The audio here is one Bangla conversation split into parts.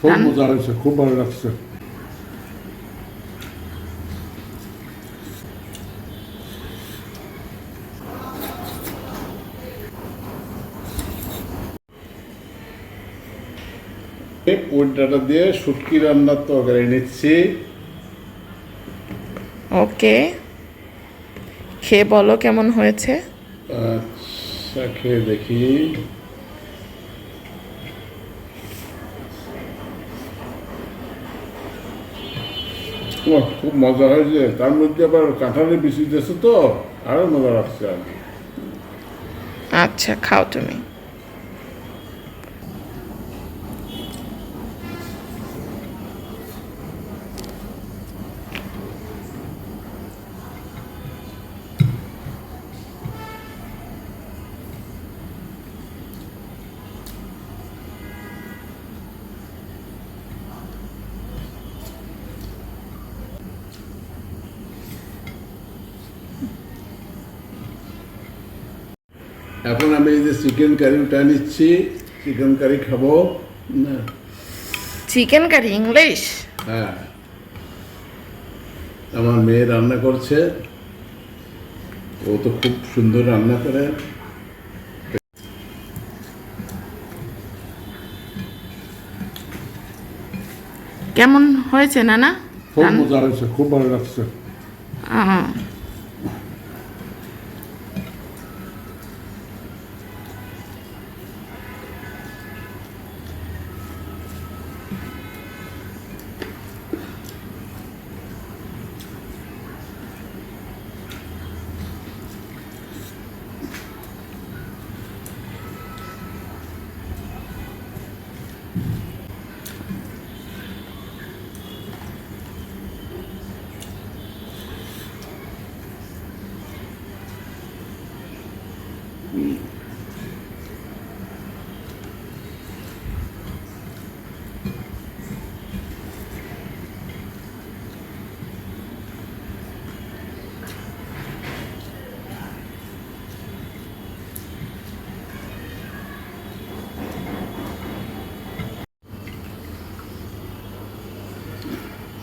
খুব মজা হয়েছে খুব ভালো লাগছে ওইটাটা দিয়ে শুটকি রান্নার তরকারি নিচ্ছি ওকে খেয়ে বলো কেমন হয়েছে? আচ্ছা খেয়ে দেখি। খুব মজা হয়েছে তার মধ্যে আবার কাঁঠালে বেশি দিয়েছে তো আরও মজা লাগছে আর। আচ্ছা খাও তুমি এখন আমি এই যে চিকেন কারিটা নিচ্ছি। চিকেন কারি খাব। না। Chicken curry English? হ্যাঁ। আমার মেয়ে রান্না করছে। ও তো খুব সুন্দর রান্না করে। কেমন হয়েছে নানা? খুব মজা হয়েছে খুব ভালো লাগছে। আহ,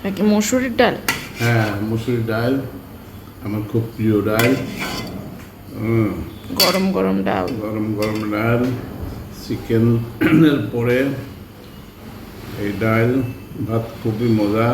এটা কি মসুরির ডাল? হ্যাঁ মসুরির ডাল আমার খুব প্রিয় ডাল। গরম গরম ডাল। গরম গরম ডাল চিকেনের পরে এই ডাল ভাত খুবই মজা।